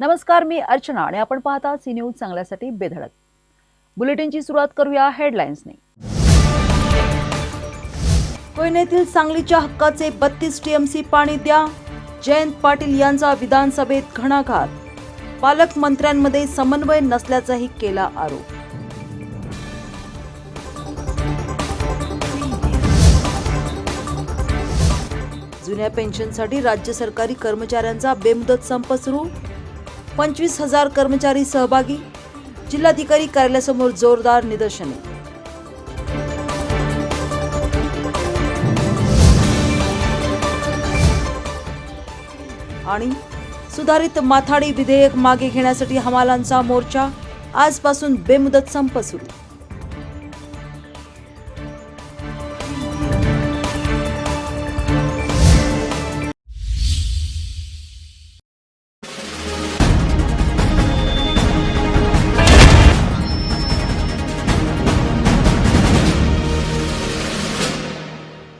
नमस्कार मी अर्चना आणि आपण पाहता सी न्यूज चांगल्यासाठी बेधडक. बुलेटिनची सुरुवात करूया हेडलाईन्सने कोयनेतील सांगलीच्या हक्काचे बत्तीस टीएमसी पाणी द्या. जयंत पाटील यांचा विधानसभेत घणाघात. पालकमंत्र्यांमध्ये समन्वय नसल्याचाही केला आरोप. जुन्या पेन्शनसाठी राज्य सरकारी कर्मचाऱ्यांचा बेमुदत संप सुरू. पंचवीस हजार कर्मचारी सहभागी. जिल्हाधिकारी कार्यालयासमोर जोरदार निदर्शने. आणि सुधारित माथाडी विधेयक मागे घेण्यासाठी हमालांचा मोर्चा. आजपासून बेमुदत संप सुरू.